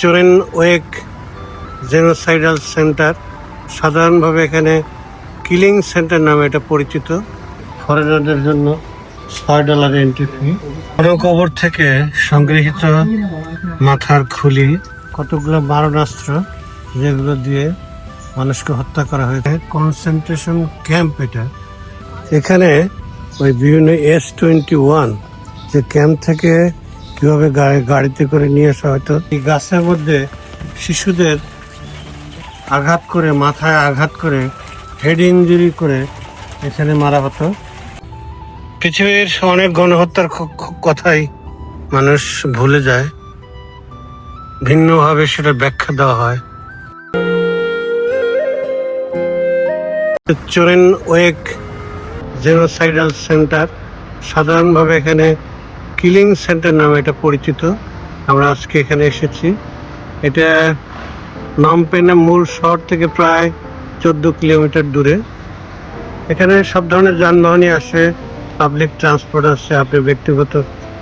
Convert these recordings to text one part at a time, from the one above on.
চোরেন ওয়েক genocidal centre, সাধারণভাবে এখানে killing centre নামে এটা পরিচিত। ফরেনারদের জন্য ছয় ডলার এন্ট্রি ফি কবর থেকে সংগৃহীত মাথার খুলি, কতগুলো মারণাস্ত্র, যেগুলো দিয়ে মানুষকে হত্যা করা হয়েছে। কনসেন্ট্রেশন ক্যাম্প এটা। এখানে ওই বিভিন্ন এস টোয়েন্টি ওয়ান যে ক্যাম্প থেকে কীভাবে গাড়ি গাড়িতে করে নিয়ে আসা হয়তো এই গাছের মধ্যে শিশুদের আঘাত করে, মাথায় আঘাত করে হেড ইঞ্জুরি করে এখানে মারা হতো। পৃথিবীর অনেক গণহত্যার কথাই মানুষ ভুলে যায়। ভিন্নভাবে সেটা ব্যাখ্যা দেওয়া হয়। চোরেন ওয়েক জেনোসাইডাল সেন্টার, সাধারণভাবে এখানে কিলিং সেন্টার নামে এটা পরিচিত। আমরা আজকে এখানে এসেছি। এটা নমপেনের মূল শহর থেকে প্রায় চোদ্দ কিলোমিটার দূরে। এখানে সব ধরনের যানবাহনই আসে পাবলিক ট্রান্সপোর্ট আসে, আপনি ব্যক্তিগত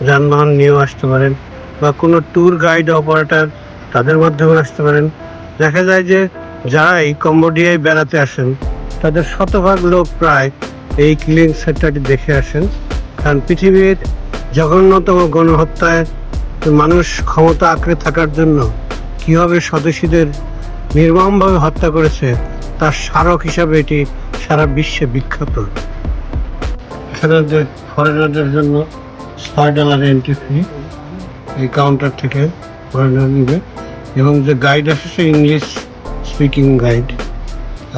যানবাহন নিয়েও আসতে পারেন বা কোনো ট্যুর গাইড অপারেটর তাদের মাধ্যমে আসতে পারেন। দেখা যায় যে যারা এই কম্বোডিয়ায় বেড়াতে আসেন, তাদের শতভাগ লোক প্রায় এই কিলিং সেন্টারটি দেখে আসেন। কারণ পৃথিবীর জঘন্যতম গণহত্যায় মানুষ ক্ষমতা আঁকড়ে থাকার জন্য কীভাবে স্বদেশীদের নির্মমভাবে হত্যা করেছে, তার স্মারক হিসাবে এটি সারা বিশ্বে বিখ্যাত। যে ফরেনারদের জন্য ছয় ডলার এন্ট্রি ফি এই কাউন্টার থেকে ফরেনার নিবে এবং যে গাইড আছে সে ইংলিশ স্পিকিং গাইড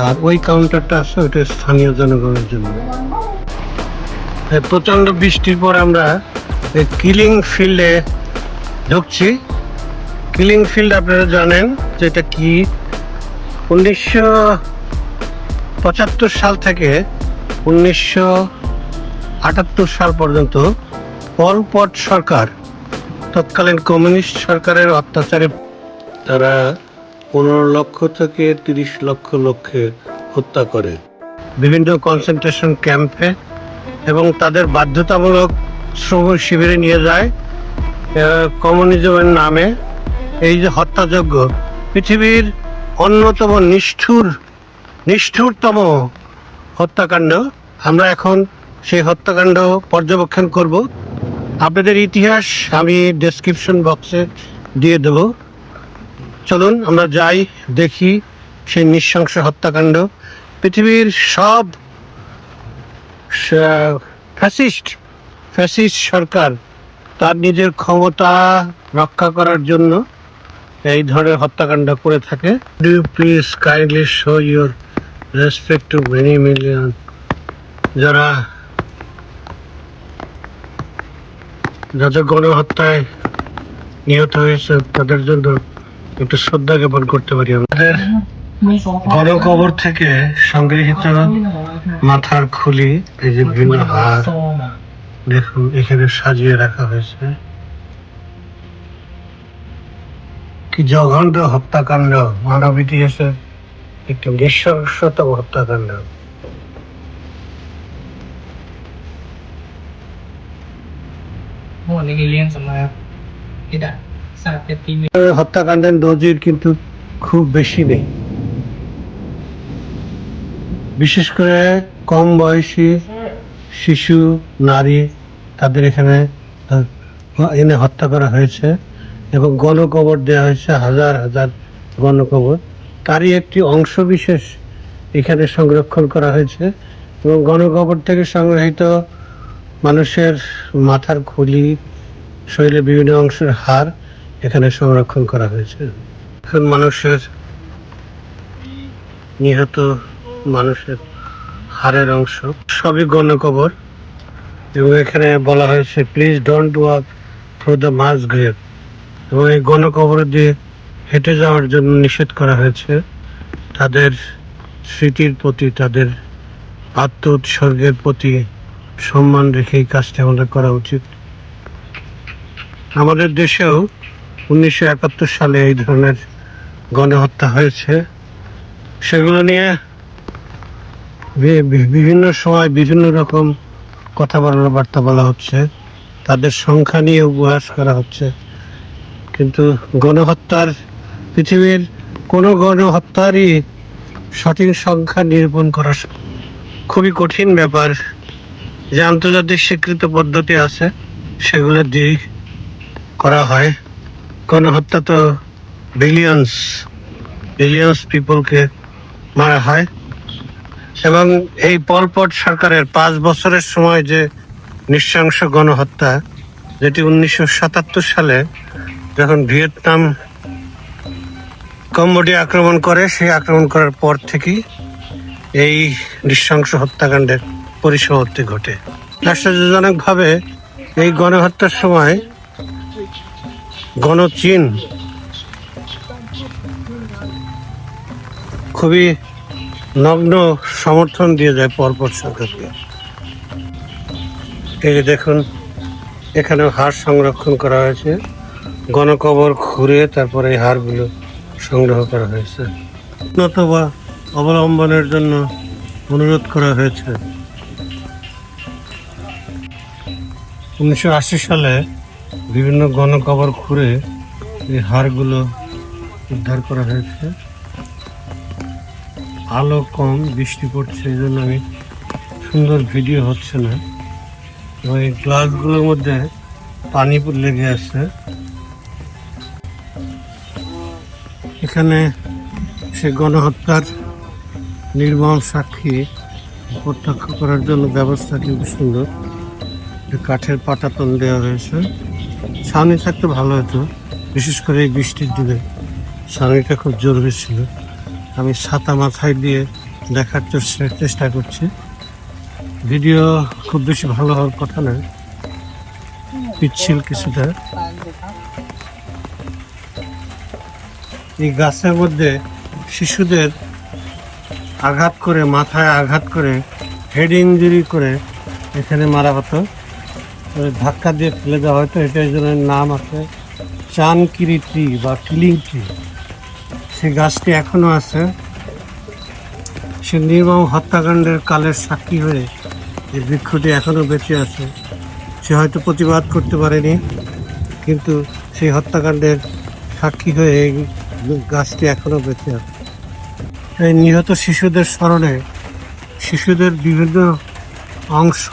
আর ওই কাউন্টারটা আছে, ওইটা স্থানীয় জনগণের জন্য। প্রচণ্ড বৃষ্টির পর আমরা এই কিলিং ফিল্ডে ঢুকছি। কিলিং ফিল্ড আপনারা জানেন যে এটা কি? উনিশশো পঁচাত্তর সাল থেকে উনিশশো আটাত্তর সাল পর্যন্ত পলপট সরকার, তৎকালীন কমিউনিস্ট সরকারের অত্যাচারে তারা পনেরো লক্ষ থেকে তিরিশ লক্ষ লোককে হত্যা করে। বিভিন্ন কনসেন্ট্রেশন ক্যাম্পে এবং তাদের বাধ্যতামূলক শ্রম শিবিরে নিয়ে যায় কমিউনিজমের নামে। এই যে হত্যাযজ্ঞ, পৃথিবীর অন্যতম নিষ্ঠুর, নিষ্ঠুরতম হত্যাকাণ্ড, আমরা এখন সেই হত্যাকাণ্ড পর্যবেক্ষণ করব। আপনাদের ইতিহাস আমি ডেসক্রিপশন বক্সে দিয়ে দেব। চলুন, আমরা যাই, দেখি সেই নৃশংস হত্যাকাণ্ড। পৃথিবীর সব ফ্যাসিস্ট ফ্যাসিস্ট সরকার তার নিজের ক্ষমতা রক্ষা করার জন্য এই ধরনের হত্যাকাণ্ড করে থাকে। Do please kindly show your respect to many million যারা যাদের গণহত্যায় নিহত হয়েছে, তাদের জন্য একটু শ্রদ্ধা জ্ঞাপন করতে পারি আমাদের গণকবর থেকে সংগৃহীত মাথার খুলি, এই যে বিভিন্ন হাড় দেখুন এখানে সাজিয়ে রাখা হয়েছে। কি জঘন্য হত্যাকাণ্ড মানব ইতিহাসে একটি নৃশংসতম হত্যাকাণ্ড। হত্যাকাণ্ডের নজির কিন্তু খুব বেশি নেই। বিশেষ করে কম বয়সী শিশু, নারী তাদের এখানে এনে হত্যা করা হয়েছে এবং গণকবর দেওয়া হয়েছে হাজার হাজার গণকবর। তারই একটি অংশ বিশেষ এখানে সংরক্ষণ করা হয়েছে এবং গণকবর থেকে সংগ্রহীত মানুষের মাথার খুলি, শরীরের বিভিন্ন অংশের হাড় এখানে সংরক্ষণ করা হয়েছে। এখন মানুষের, নিহত মানুষের হাড়ের অংশ। সবই গণকবর। এবং এখানে বলা হয়েছে please don't walk through the mass grave এবং এই গণকবর দিয়ে হেঁটে যাওয়ার জন্য নিষেধ করা হয়েছে। তাদের স্মৃতির প্রতি, তাদের আত্ম উৎসর্গের প্রতি সম্মান রেখে এই কাজটি আমাদের করা উচিত। আমাদের দেশেও উনিশশো একাত্তর সালে এই ধরনের গণহত্যা হয়েছে। সেগুলো নিয়ে বিভিন্ন সময় বিভিন্ন রকম কথা বলার বার্তা বলা হচ্ছে। তাদের সংখ্যা নিয়ে উপহাস করা হচ্ছে। কিন্তু গণহত্যার পৃথিবীর কোনো গণহত্যারই সঠিক সংখ্যা নিরূপণ করা খুবই কঠিন ব্যাপার। যে আন্তর্জাতিক স্বীকৃত পদ্ধতি আছে, সেগুলো দিয়ে করা হয়। গণহত্যা তো বিলিয়ন্স বিলিয়ন্স পিপলকে মারা হয়। এবং এই পলপট সরকারের পাঁচ বছরের সময় যে নৃশংস গণহত্যা, যেটি উনিশশো সাতাত্তর সালে যখন ভিয়েতনাম কম্বোডিয়া আক্রমণ করে, সেই আক্রমণ করার পর থেকেই এই নৃশংস হত্যাকাণ্ডের পরিসমাপ্তি ঘটে। আশ্চর্যজনকভাবে এই গণহত্যার সময় গণচীন খুবই নগ্ন সমর্থন দিয়ে যায় পরপর সরকারকে এই যে দেখুন এখানে হাড় সংরক্ষণ করা হয়েছে। গণকবর ঘুরে তারপরে এই হাড়গুলো সংগ্রহ করা হয়েছে। উন্নত বা অবলম্বনের জন্য অনুরোধ করা হয়েছে। উনিশশো আশি সালে বিভিন্ন গণকবর খুঁড়ে এই হাড়গুলো উদ্ধার করা হয়েছে। আলো কম, বৃষ্টি পড়ছে, এই জন্য আমি সুন্দর ভিডিও হচ্ছে না। এবং এই গ্লাসগুলোর মধ্যে পানি লেগে আছে। এখানে সে গণহত্যার নির্মম সাক্ষী প্রত্যক্ষ করার জন্য ব্যবস্থা খুব সুন্দর। কাঠের পাটাতন দেওয়া হয়েছে। ছাউনি থাকতে ভালো হতো। বিশেষ করে এই বৃষ্টির দিনে ছাউনিটা খুব জরুরি ছিল। আমি ছাতা মাথায় দিয়ে দেখার চেষ্টা- করছি। ভিডিও খুব বেশি ভালো হওয়ার কথা নয় পিচ্ছিল কিছুটা। এই গাছের মধ্যে শিশুদের আঘাত করে, মাথায় আঘাত করে, হেড ইঞ্জুরি করে এখানে মারা হতো। ধাক্কা দিয়ে ফেলে দেওয়া হয়তো এটা জন্য নাম আছে চানকিরি ট্রি বা কিলিং ট্রি। সেই গাছটি এখনও আছে। সে নির্মম হত্যাকাণ্ডের কালের সাক্ষী হয়ে যে বৃক্ষটি এখনও বেঁচে আছে। সে হয়তো প্রতিবাদ করতে পারেনি, কিন্তু সেই হত্যাকাণ্ডের সাক্ষী হয়ে এই গাছটি এখনও বেঁচে আছে। এই নিহত শিশুদের স্মরণে শিশুদের বিভিন্ন অংশ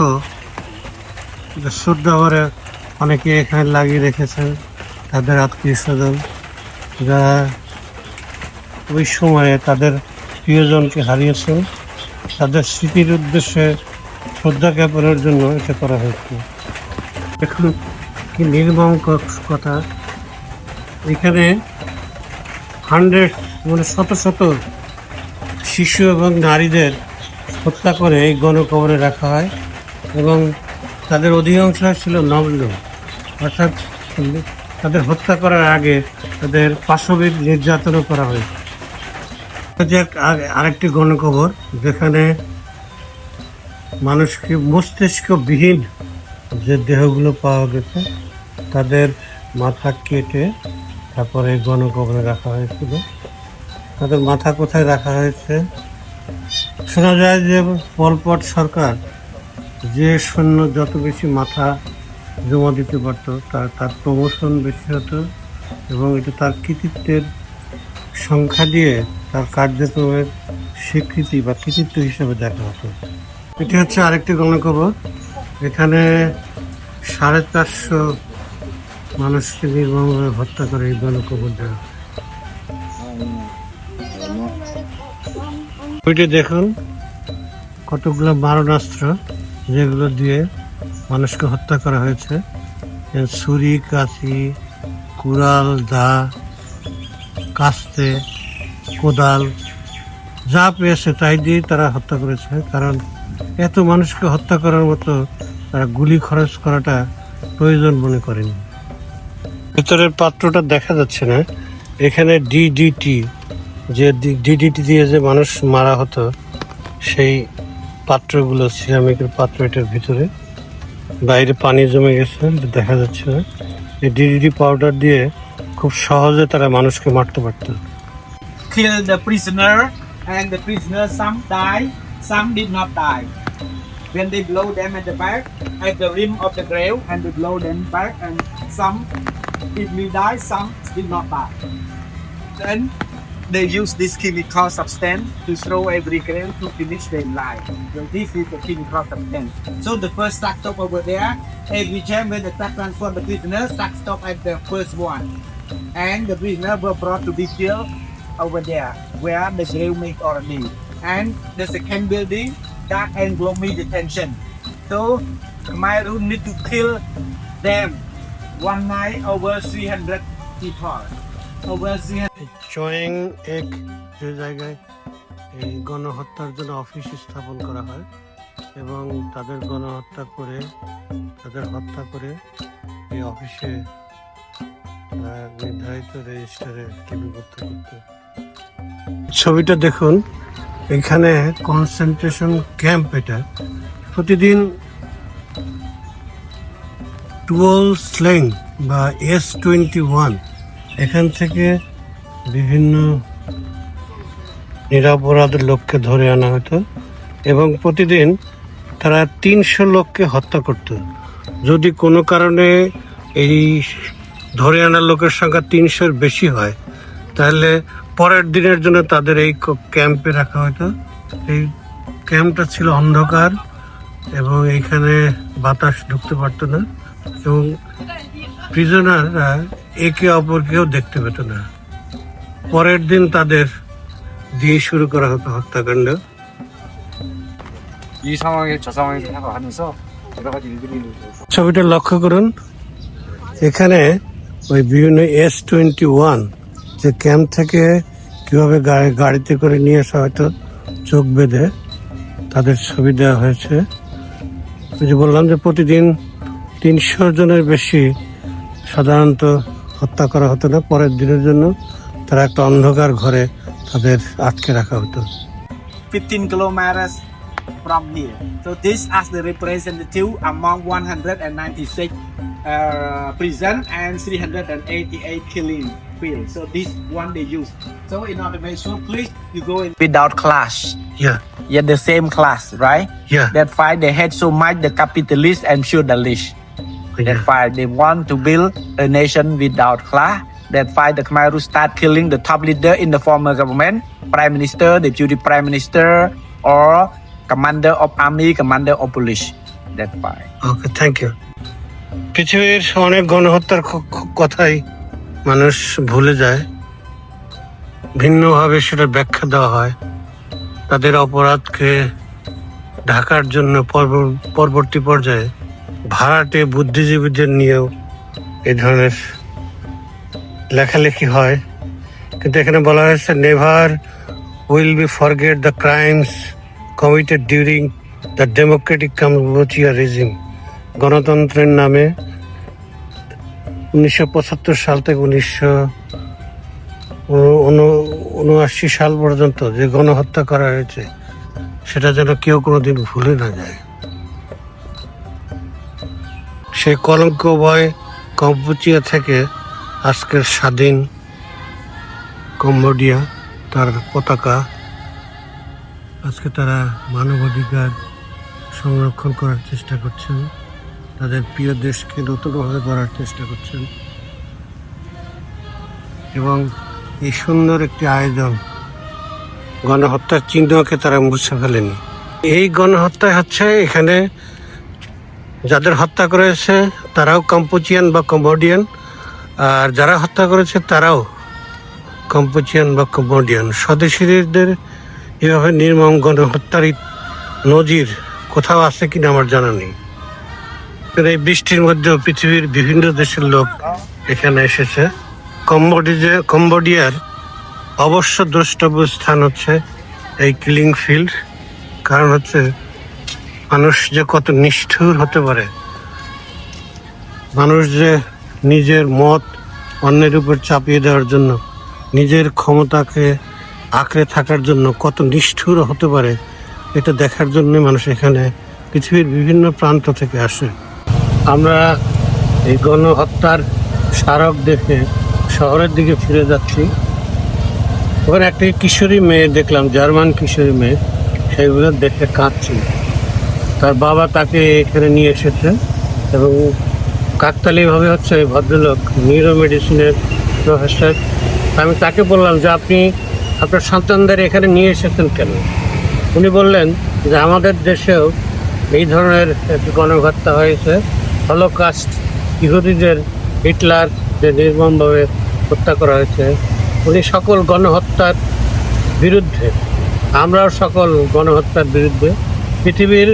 শ্রদ্ধা করে অনেকে এখানে লাগিয়ে রেখেছেন। তাদের আত্মীয় স্বজন, যারা ওই সময়ে তাদের প্রিয়জনকে হারিয়েছেন তাদের স্মৃতির উদ্দেশ্যে শ্রদ্ধা জ্ঞাপনের জন্য এটা করা হয়েছে। এখন কি নির্মম কথা। এখানে হান্ড্রেড মানে শত শত শিশু এবং নারীদের হত্যা করে এই গণকবরে রাখা হয় এবং তাদের অধিকাংশ ছিল নগ্ন। অর্থাৎ তাদের হত্যা করার আগে তাদের পাশবিক নির্যাতনও করা হয়েছে। যে এক- আর- আরেকটি গণকবর যেখানে মানুষকে মস্তিষ্কবিহীন যে দেহগুলো পাওয়া গেছে, তাদের মাথা কেটে তারপরে গণকবরে রাখা হয়েছিল। তাদের মাথা কোথায় রাখা হয়েছে? শোনা যায় যে পলপট সরকার যে সৈন্য যত বেশি মাথা জমা দিতে পারতো, তার তার প্রমোশন বেশি হতো এবং এটা তার কৃতিত্বের সংখ্যা দিয়ে তার কার্যক্রমের স্বীকৃতি বা কৃতিত্ব হিসেবে দেখা হতো। এটি হচ্ছে আরেকটি গণকবর। এখানে সাড়ে চারশো মানুষকে নির্মমভাবে হত্যা করে এই গণকবর দেওয়া। ওইটি দেখুন। কতগুলো মারণাস্ত্র যেগুলো দিয়ে মানুষকে হত্যা করা হয়েছে। ছুরি, কাঁচি, কুড়াল, দা কাস্তে, কোদাল, যা পেয়েছে তাই দিয়েই তারা হত্যা করেছে, কারণ এত মানুষকে হত্যা করার মতো তারা গুলি খরচ করাটা প্রয়োজন মনে করেনি। ভেতরের পাত্রটা দেখা যাচ্ছে না, এখানে ডিডিটি যে ডিডিটি দিয়ে যে মানুষ মারা হতো, সেই পাত্রগুলো সিরামিকের পাত্র এটার ভিতরে। বাইরে পানি জমে গেছে, দেখা যাচ্ছে না। এই ডিডিটি পাউডার দিয়ে খুব সহজে তারা মানুষকে মারতে পারতো kill the prisoner and the prisoner some die some did not die when they blow them at the back at the rim of the grave and they blow them back and some If we die, some did not die. Then they use this chemical substance to throw every grain to finish their life. So this is the chemical substance. So the first truck stop over there. Every time when the truck transport the prisoner, truck stop at the first one. And the prisoner were brought to be killed over there, where the jail make already. And the second building, dark and gloomy detention. So my room need to kill them one night over 300 people. Over 300. চয়েং এক এই গণহত্যার জন্য office স্থাপন করা হয় এবং তাদের গণহত্যা করে তাদের হত্যা করে এই অফিসে নির্ধারিত রেজিস্টারে লিপিবদ্ধ করতে। ছবিটা দেখুন। এখানে কনসেন্ট্রেশন ক্যাম্প এটা। প্রতিদিন টুয়েল স্লেং বা এস টোয়েন্টি ওয়ান এখান থেকে বিভিন্ন নিরাপরাধ লোককে ধরে আনা হতো এবং প্রতিদিন তারা তিনশো লোককে হত্যা করত। যদি কোনো কারণে এই ধরে আনার লোকের সংখ্যা তিনশোর বেশি হয় তাহলে পরের দিনের জন্য তাদের এই ক্যাম্পে রাখা হতো এই ক্যাম্পটা ছিল অন্ধকার এবং এখানে বাতাস ঢুকতে পারত না এবং প্রিজনাররা একে অপরকেও দেখতে পেত না। পরের দিন তাদের দিয়ে শুরু করা হতো হত্যাকাণ্ড। ছবিটা লক্ষ্য করুন। এখানে ওই বিভিন্ন এস টোয়েন্টি ওয়ান যে ক্যাম্প থেকে কীভাবে গাড়ি, গাড়িতে করে নিয়ে আসা হয়তো চোখ বেঁধে তাদের ছবি দেওয়া হয়েছে। যে বললাম যে প্রতিদিন তিনশো জনের বেশি সাধারণত হত্যা করা হতো না। পরের দিনের জন্য তারা একটা অন্ধকার ঘরে তাদের আটকে রাখা হতো। 15 kilometers from here. So this as the representative among 196 Uh, prison and 388 killing field. So this one they use. So in automation, please you go in without class. Yeah. Yeah, the same class, right? Yeah. That fight they hate so much the capitalist and feudalists. Oh, yeah. That's they want to build a nation without class. That fight the Khmer Rouge start killing the top leader in the former government, prime minister, deputy prime minister, or commander of army, commander of police. That fight. Okay, thank you. পৃথিবীর অনেক গণহত্যার কথাই মানুষ ভুলে যায়। ভিন্নভাবে সেটা ব্যাখ্যা দেওয়া হয়। তাদের অপরাধকে ঢাকার জন্য পরব- পরবর্তী পর্যায়ে ভাড়াটে বুদ্ধিজীবীদের নিয়েও এই ধরনের লেখালেখি হয়। কিন্তু এখানে বলা হয়েছে never will be forget the crimes committed during the democratic Kampuchea regime গণতন্ত্রের নামে উনিশশো পঁচাত্তর সাল থেকে উনিশশো উনআশি সাল পর্যন্ত যে গণহত্যা করা হয়েছে, সেটা যেন কেউ কোনো দিন ভুলে না যায়। সেই কলঙ্কময় কম্বোচিয়া থেকে আজকের স্বাধীন কম্বোডিয়া, তার পতাকা, আজকে তারা মানবাধিকার সংরক্ষণ করার চেষ্টা করছেন। তাদের প্রিয় দেশকে নতুনভাবে গড়ার চেষ্টা করছেন। এবং এই সুন্দর একটি আয়োজন, গণহত্যার চিহ্নকে তারা মুছে ফেলেনি। এই গণহত্যা হচ্ছে এখানে যাদের হত্যা করেছে তারাও কম্পোচিয়ান বা কম্বোডিয়ান আর যারা হত্যা করেছে তারাও কম্পোচিয়ান বা কম্বোডিয়ান স্বদেশীদের এভাবে নির্মম গণহত্যার নজির কোথাও আছে কিনা আমার জানা নেই। এই বৃষ্টির মধ্যেও পৃথিবীর বিভিন্ন দেশের লোক এখানে এসেছে। কম্বোডিজে, কম্বোডিয়ার অবশ্য দ্রষ্টব্য স্থান হচ্ছে এই কিলিং ফিল্ড। কারণ হচ্ছে মানুষ যে কত নিষ্ঠুর হতে পারে, মানুষ যে নিজের মত অন্যের উপর চাপিয়ে দেওয়ার জন্য, নিজের ক্ষমতাকে আঁকড়ে থাকার জন্য কত নিষ্ঠুর হতে পারে, এটা দেখার জন্য মানুষ এখানে পৃথিবীর বিভিন্ন প্রান্ত থেকে আসে। আমরা এই গণহত্যার স্মারক দেখে শহরের দিকে ফিরে যাচ্ছি। ওখানে একটা কিশোরী মেয়ে দেখলাম, জার্মান কিশোরী মেয়ে। সেইগুলো দেখে কাঁদছি। তার বাবা তাকে এখানে নিয়ে এসেছে এবং কাকতালীয়ভাবে হচ্ছে ভদ্রলোক নিউরো মেডিসিনের প্রফেসর। আমি তাকে বললাম যে, আপনি, আপনার সন্তানদের এখানে নিয়ে এসেছেন কেন? উনি বললেন যে, আমাদের দেশেও এই ধরনের একটি গণহত্যা হয়েছে। হলোকাস্ট ইহুদিদের হিটলার যে নির্মমভাবে হত্যা করা হয়েছে, উনি সকল গণহত্যার বিরুদ্ধে, আমরাও সকল গণহত্যার বিরুদ্ধে, পৃথিবীর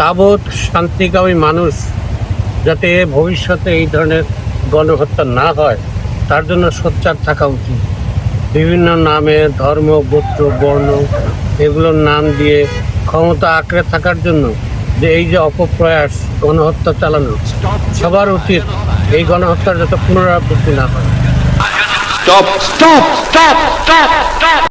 তাবৎ শান্তিকামী মানুষ যাতে ভবিষ্যতে এই ধরনের গণহত্যা না হয়, তার জন্য সোচ্চার থাকা উচিত। বিভিন্ন নামে ধর্ম, গোত্র, বর্ণ, এগুলোর নাম দিয়ে ক্ষমতা আঁকড়ে থাকার জন্য যে এই যে অপপ্রয়াস, গণহত্যা চালানো, সবার উচিত এই গণহত্যার যাতে পুনরাবৃত্তি না হয়! Stop! Stop!